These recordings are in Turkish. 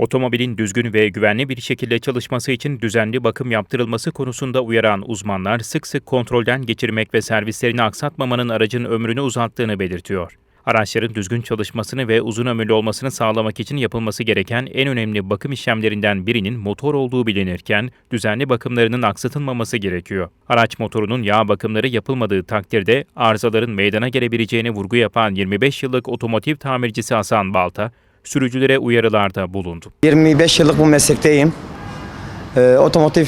Otomobilin düzgün ve güvenli bir şekilde çalışması için düzenli bakım yaptırılması konusunda uyaran uzmanlar sık sık kontrolden geçirmek ve servislerini aksatmamanın aracın ömrünü uzattığını belirtiyor. Araçların düzgün çalışmasını ve uzun ömürlü olmasını sağlamak için yapılması gereken en önemli bakım işlemlerinden birinin motor olduğu bilinirken düzenli bakımlarının aksatılmaması gerekiyor. Araç motorunun yağ bakımları yapılmadığı takdirde arızaların meydana gelebileceğine vurgu yapan 25 yıllık otomotiv tamircisi Hasan Balta, sürücülere uyarılarda bulundu. 25 yıllık bu meslekteyim. Ee, otomotiv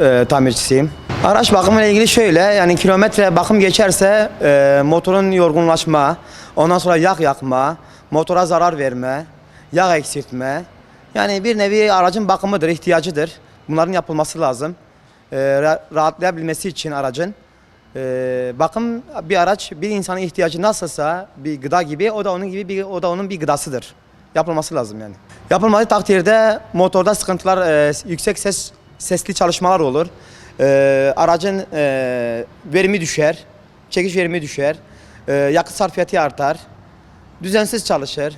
e, tamircisiyim. Araç bakımıyla ilgili şöyle yani kilometre bakım geçerse e, motorun yorgunlaşma, ondan sonra yağ yakma, motora zarar verme, yağ eksiltme. Yani bir nevi aracın bakımıdır, ihtiyacıdır. Bunların yapılması lazım. E, ra- rahatlayabilmesi için aracın. E, bakım bir araç bir insanın ihtiyacı nasılsa bir gıda gibi o da onun gibi bir o da onun bir gıdasıdır. Yapılması lazım yani. Yapılmadığı takdirde motorda sıkıntılar e, yüksek ses sesli çalışmalar olur. E, aracın e, verimi düşer. Çekiş verimi düşer. E, yakıt sarfiyatı artar. Düzensiz çalışır.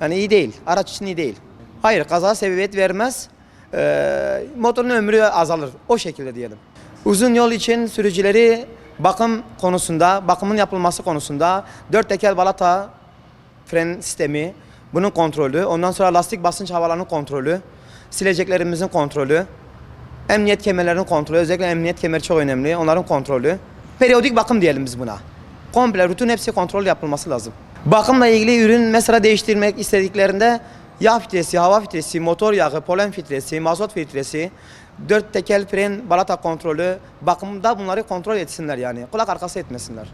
Yani iyi değil. Araç için iyi değil. Hayır kaza sebebiyet vermez. Ee, motorun ömrü azalır. O şekilde diyelim. Uzun yol için sürücüleri bakım konusunda, bakımın yapılması konusunda dört teker balata fren sistemi, bunun kontrolü, ondan sonra lastik basınç havalarının kontrolü, sileceklerimizin kontrolü, emniyet kemerlerinin kontrolü, özellikle emniyet kemeri çok önemli, onların kontrolü. Periyodik bakım diyelim biz buna. Komple rutin hepsi kontrol yapılması lazım. Bakımla ilgili ürün mesela değiştirmek istediklerinde yağ filtresi, hava filtresi, motor yağı, polen filtresi, mazot filtresi, dört tekel fren balata kontrolü bakımda bunları kontrol etsinler yani. Kulak arkası etmesinler.